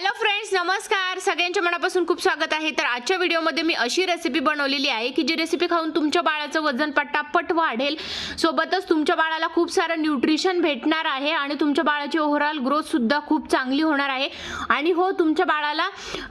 Hello friends नमस्कार. सगळ्यांच्या मनापासून खूप स्वागत आहे. तर आजच्या व्हिडिओमध्ये मी अशी रेसिपी बनवलेली आहे की जी रेसिपी खाऊन तुमच्या बाळाचं वजन पटापट वाढेल. सोबतच तुमच्या बाळाला खूप सारं न्यूट्रिशन भेटणार आहे आणि तुमच्या बाळाची ओव्हरऑल ग्रोथसुद्धा खूप चांगली होणार आहे. आणि हो तुमच्या बाळाला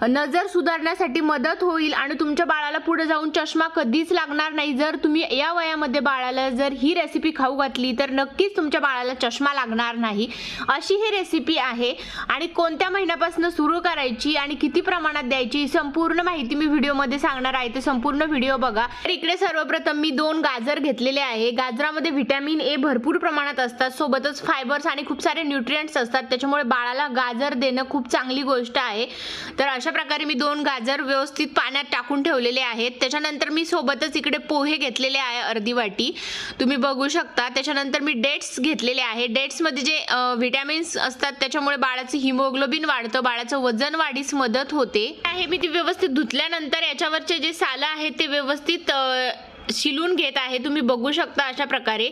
नजर सुधारण्यासाठी मदत होईल आणि तुमच्या बाळाला पुढे जाऊन चष्मा कधीच लागणार नाही. जर तुम्ही या वयामध्ये बाळाला जर ही रेसिपी खाऊ घातली तर नक्कीच तुमच्या बाळाला चष्मा लागणार नाही. अशी ही रेसिपी आहे. आणि कोणत्या महिन्यापासून सुरू करायची आणि किती प्रमाणात द्यायची संपूर्ण माहिती मी व्हिडिओमध्ये सांगणार आहे. ते संपूर्ण व्हिडिओ बघा. तर इकडे सर्वप्रथम मी दोन गाजर घेतलेले आहे. गाजरामध्ये व्हिटॅमिन ए भरपूर प्रमाणात असतात. सोबतच फायबर्स आणि खूप सारे न्यूट्रियंट्स असतात. त्याच्यामुळे बाळाला गाजर देणं खूप चांगली गोष्ट आहे. तर अशा प्रकारे मी दोन गाजर व्यवस्थित पाण्यात टाकून ठेवलेले आहेत. त्याच्यानंतर मी सोबतच इकडे पोहे घेतलेले आहे अर्धी वाटी. तुम्ही बघू शकता. त्याच्यानंतर मी डेट्स घेतलेले आहे. डेट्समध्ये जे व्हिटॅमिन्स असतात त्याच्यामुळे बाळाचं हिमोग्लोबिन वाढतं. बाळाचं वजन वाढीस मदत होते. आहे मी ती व्यवस्थित धुतल्यानंतर याच्यावरचे जे सालं आहेत ते व्यवस्थित शिलून घेत आहे. तुम्ही बघू शकता अशा प्रकारे.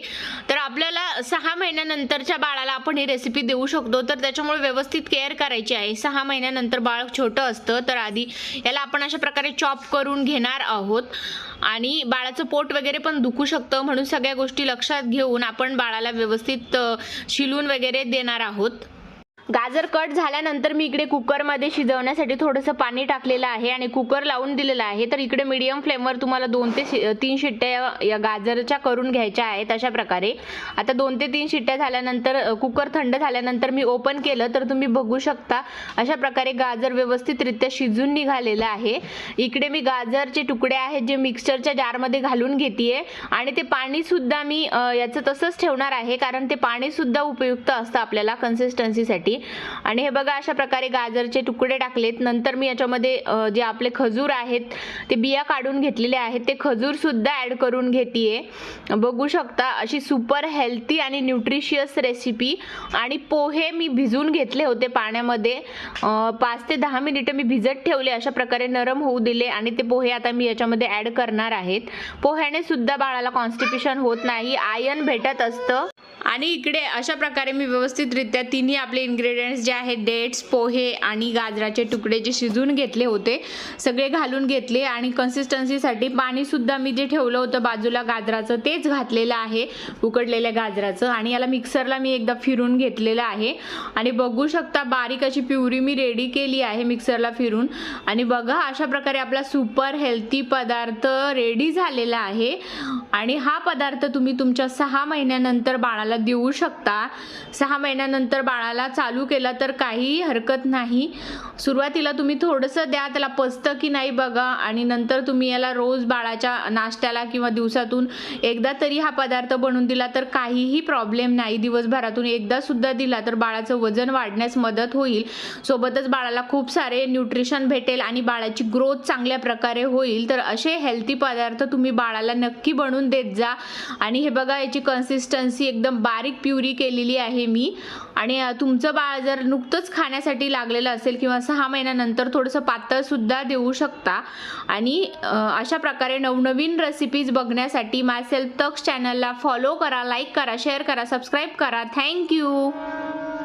तर आपल्याला सहा महिन्यानंतरच्या बाळाला आपण ही रेसिपी देऊ शकतो. तर त्याच्यामुळे व्यवस्थित केअर करायची आहे. सहा महिन्यानंतर बाळ छोटं असतं तर आधी याला आपण अशा प्रकारे चॉप करून घेणार आहोत. आणि बाळाचं पोट वगैरे पण दुखू शकतं म्हणून सगळ्या गोष्टी लक्षात घेऊन आपण बाळाला व्यवस्थित शिलून वगैरे देणार आहोत. गाजर कट झाल्यानंतर मी इकडे कुकरमध्ये शिजवण्यासाठी थोडंसं पाणी टाकलेलं आहे आणि कुकर लावून दिलेलं आहे. तर इकडे मीडियम फ्लेमवर तुम्हाला दोन ते शि- तीन शिट्ट्या या- गाजरच्या करून घ्यायच्या आहेत अशा प्रकारे. आता दोन ते तीन शिट्ट्या झाल्यानंतर कुकर थंड झाल्यानंतर मी ओपन केलं तर तुम्ही बघू शकता अशा प्रकारे गाजर व्यवस्थितरित्या शिजून निघालेलं आहे. इकडे मी गाजरचे तुकडे आहेत जे मिक्सचरच्या जारमध्ये घालून घेते आणि ते पाणीसुद्धा मी याचं तसंच ठेवणार आहे कारण ते पाणीसुद्धा उपयुक्त असतं आपल्याला कन्सिस्टन्सीसाठी आणि हे बघा अशा प्रकारे गाजरचे तुकडे टाकलेत. नंतर मी याच्यामध्ये जे आपले खजूर आहेत ते बिया काढून घेतलेले आहेत. ते खजूरसुद्धा ॲड करून घेते बघू शकता अशी सुपर हेल्थी आणि न्यूट्रिशियस रेसिपी. आणि पोहे मी भिजून घेतले होते पाण्यामध्ये. पाच ते दहा मिनिटं मी भिजत ठेवले अशा प्रकारे नरम होऊ दिले आणि ते पोहे आता मी याच्यामध्ये ॲड करणार आहेत. पोह्याने सुद्धा बाळाला कॉन्स्टिपेशन होत नाही. आयन भेटत असतं. आणि इकडे अशा प्रकारे मी व्यवस्थितरित्या तिन्ही आपले इन्ग्रेडियंट्स जे आहेत डेट्स पोहे आणि गाजराचे तुकडे जे शिजून घेतले होते सगळे घालून घेतले आणि कन्सिस्टन्सीसाठी पाणीसुद्धा मी जे ठेवलं होतं बाजूला गाजराचं तेच घातलेलं आहे उकडलेल्या गाजराचं. आणि याला मिक्सरला मी एकदा फिरून घेतलेलं आहे. आणि बघू शकता बारीक अशी प्युरी मी रेडी केली आहे मिक्सरला फिरून. आणि बघा अशा प्रकारे आपला सुपर हेल्थी पदार्थ रेडी झालेला आहे. आणि हा पदार्थ तुम्ही तुमच्या सहा महिन्यानंतर बाळाला देऊ शकता. सहा महिन्यानंतर बाळाला चालू केला तर काहीही हरकत नाही. सुरुवातीला तुम्ही थोडंसं द्या त्याला पचतं की नाही बघा. आणि नंतर तुम्ही याला रोज बाळाच्या नाश्त्याला किंवा दिवसातून एकदा तरी हा पदार्थ बनवून दिला तर काहीही प्रॉब्लेम नाही. दिवसभरातून एकदा सुद्धा दिला तर बाळाचं वजन वाढण्यास मदत होईल. सोबतच बाळाला खूप सारे न्यूट्रिशन भेटेल आणि बाळाची ग्रोथ चांगल्या प्रकारे होईल. तर असे हेल्थी पदार्थ तुम्ही बाळाला नक्की बनवून देत जा. आणि हे बघा याची कन्सिस्टन्सी एकदम बारीक प्युरी केलेली आहे मी. आणि तुमचं बाळ जर नुकतंच खाण्यासाठी लागलेलं असेल किंवा सहा महिन्यानंतर थोडंसं पातळसुद्धा देऊ शकता. आणि अशा प्रकारे नवनवीन रेसिपीज बघण्यासाठी माय सेल्फ तक्स चॅनलला फॉलो करा लाईक करा शेअर करा सबस्क्राईब करा. थँक्यू